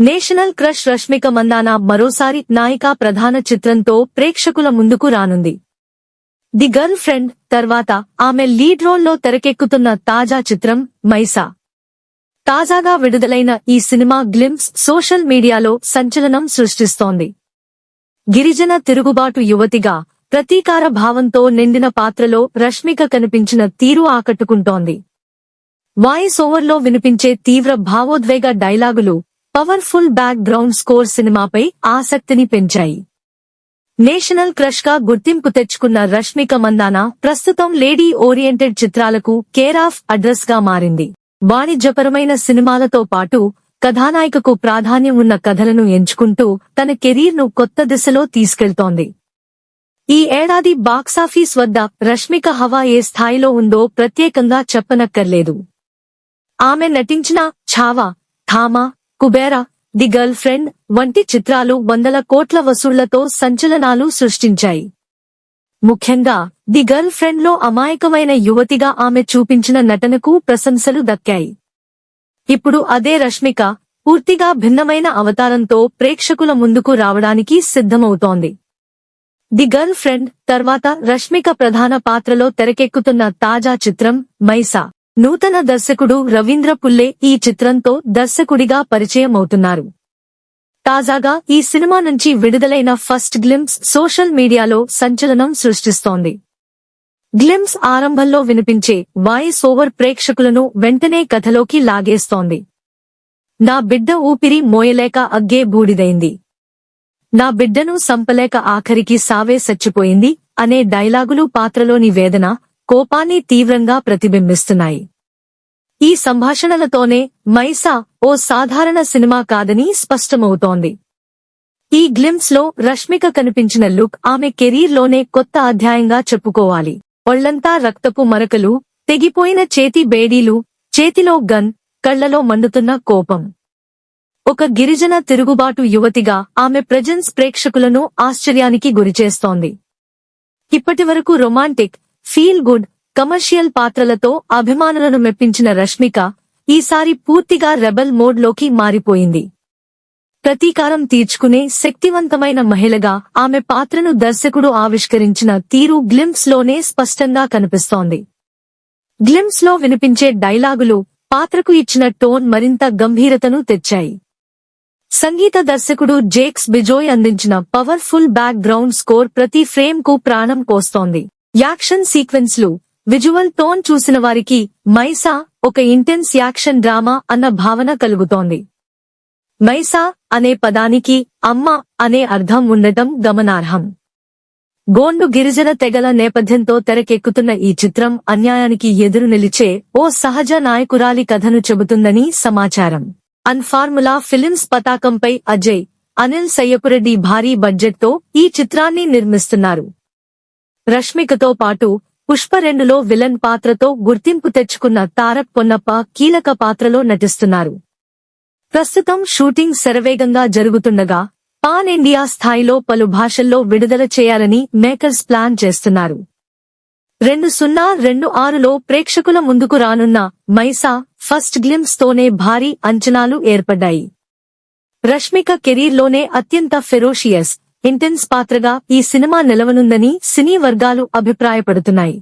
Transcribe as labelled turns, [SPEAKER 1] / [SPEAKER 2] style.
[SPEAKER 1] National crush Rashmika Mandanna మరోసారి నాయికా ప్రధాన చిత్రంతో ప్రేక్షకుల ముందుకు రానుంది. ది గర్ల్ ఫ్రెండ్ తర్వాత ఆమె లీడ్ రోల్లో తెరకెక్కుతున్న తాజా చిత్రం మైసా. తాజాగా విడుదలైన ఈ సినిమా గ్లిమ్స్ సోషల్ మీడియాలో సంచలనం సృష్టిస్తోంది. గిరిజన తిరుగుబాటు యువతిగా ప్రతీకార భావంతో నిండిన పాత్రలో రష్మిక కనిపించిన తీరు ఆకట్టుకుంటోంది. వాయిస్ ఓవర్లో వినిపించే తీవ్ర భావోద్వేగ డైలాగులు పవర్ఫుల్ బ్యాక్ గ్రౌండ్ స్కోర్ సినిమాపై ఆసక్తిని పెంచాయి. నేషనల్ క్రష్గా గుర్తింపు తెచ్చుకున్న రష్మిక మందాన ప్రస్తుతం లేడీ ఓరియంటెడ్ చిత్రాలకు కేర్ ఆఫ్ అడ్రస్గా మారింది. వాణిజ్యపరమైన సినిమాలతో పాటు కథానాయికకు ప్రాధాన్యం ఉన్న కథలను ఎంచుకుంటూ తన కెరీర్ను కొత్త దిశలో తీసుకెళ్తోంది. ఈ ఏడాది బాక్సాఫీస్ వద్ద రష్మిక హవా ఏ స్థాయిలో ఉందో ప్రత్యేకంగా చెప్పనక్కర్లేదు. ఆమె నటించిన Chhaava Thama Kubera the girlfriend వంటి చిత్రాలు వందల కోట్ల వసూళ్ళతో సంచలనాలు సృష్టించాయి. ముఖ్యంగా ది గర్ల్ ఫ్రెండ్లో అమాయకమైన యువతిగా ఆమె చూపించిన నటనకు ప్రశంసలు దక్కాయి. ఇప్పుడు అదే రష్మిక పూర్తిగా భిన్నమైన అవతారంతో ప్రేక్షకుల ముందుకు రావడానికి సిద్ధమవుతోంది. ది గర్ల్ ఫ్రెండ్ తర్వాత రష్మిక ప్రధాన పాత్రలో తెరకెక్కుతున్న తాజా చిత్రం మైసా. నూతన దర్శకుడు రవీంద్ర పుల్లే ఈ చిత్రంతో దర్శకుడిగా పరిచయం అవుతున్నారు తాజాగా ఈ సినిమా నుంచి విడుదలైన ఫస్ట్ గ్లిమ్స్ సోషల్ మీడియాలో సంచలనం సృష్టిస్తోంది. గ్లిమ్స్ ఆరంభంలో వినిపించే వాయిస్ ఓవర్ ప్రేక్షకులను వెంటనే కథలోకి లాగేస్తోంది. నా బిడ్డ ఊపిరి మోయలేక అగ్గే బూడిదైంది. నా బిడ్డను సంపలేక ఆఖరికి సావే సచ్చిపోయింది అనే డైలాగులు పాత్రలోని వేదన కోపాన్ని తీవ్రంగా ప్రతిబింబిస్తున్నాయి. ఈ సంభాషణలతోనే మైసా ఓ సాధారణ సినిమా కాదని స్పష్టమవుతోంది. ఈ గ్లిమ్స్లో రష్మిక కనిపించిన లుక్ ఆమె కెరీర్లోనే కొత్త అధ్యాయంగా చెప్పుకోవాలి. ఒళ్ళంతా రక్తపు మరకలు తెగిపోయిన చేతి బేడీలు చేతిలో గన్ కళ్ళలో మండుతున్న కోపం. ఒక గిరిజన తిరుగుబాటు యువతిగా ఆమె ప్రజెన్స్ ప్రేక్షకులను ఆశ్చర్యానికి గురిచేస్తోంది. ఇప్పటివరకు రొమాంటిక్ ఫీల్ గుడ్ కమర్షియల్ పాత్రలతో అభిమానులను మెప్పించిన రష్మిక ఈసారి పూర్తిగా రెబల్ మోడ్లోకి మారిపోయింది. ప్రతీకారం తీర్చుకునే శక్తివంతమైన మహిళగా ఆమె పాత్రను దర్శకుడు ఆవిష్కరించిన తీరు గ్లిమ్స్లోనే స్పష్టంగా కనిపిస్తోంది. గ్లిమ్స్లో వినిపించే డైలాగులు పాత్రకు ఇచ్చిన టోన్ మరింత గంభీరతను తెచ్చాయి. సంగీత దర్శకుడు జేక్స్ బిజోయ్ అందించిన పవర్ఫుల్ బ్యాక్ గ్రౌండ్ స్కోర్ ప్రతి ఫ్రేమ్కు ప్రాణం పోస్తోంది. యాక్షన్ సీక్వెన్స్లు. విజువల్ టోన్ చూసిన వారికి మైసా ఒక ఇంటెన్స్ యాక్షన్ డ్రామా అన్న భావన కలుగుతోంది. మైసా అనే పదానికి అమ్మ అనే అర్థం ఉండటం గమనార్హం. గోండు గిరిజన తెగల నేపథ్యంతో తెరకెక్కుతున్న ఈ చిత్రం అన్యాయానికి ఎదురు నిలిచే ఓ సహజ నాయకురాలి కథను చెబుతుందని సమాచారం. అన్ఫార్ములా ఫిలిమ్స్ పతాకంపై అజయ్ అనిల్ సయ్యపురెడ్డి భారీ బడ్జెట్తో ఈ చిత్రాన్ని నిర్మిస్తున్నారు. రష్మికతో పాటు పుష్ప రెండులో విలన్ పాత్రతో గుర్తింపు తెచ్చుకున్న తారక్ పొన్నప్ప కీలక పాత్రలో నటిస్తున్నారు. ప్రస్తుతం షూటింగ్ శరవేగంగా జరుగుతుండగా పాన్ ఇండియా స్థాయిలో పలు భాషల్లో విడుదల చేయాలని మేకర్స్ ప్లాన్ చేస్తున్నారు. రెండు సున్నా రెండు ఆరులో ప్రేక్షకుల ముందుకు రానున్న మైసా ఫస్ట్ గ్లిమ్స్ తోనే భారీ అంచనాలు ఏర్పడ్డాయి. రష్మిక కెరీర్లోనే అత్యంత ఫెరోషియస్ ఇంటెన్స్ పాత్రగా ఈ సినిమా నిలవనుందని సినీ వర్గాలు అభిప్రాయపడుతున్నాయి.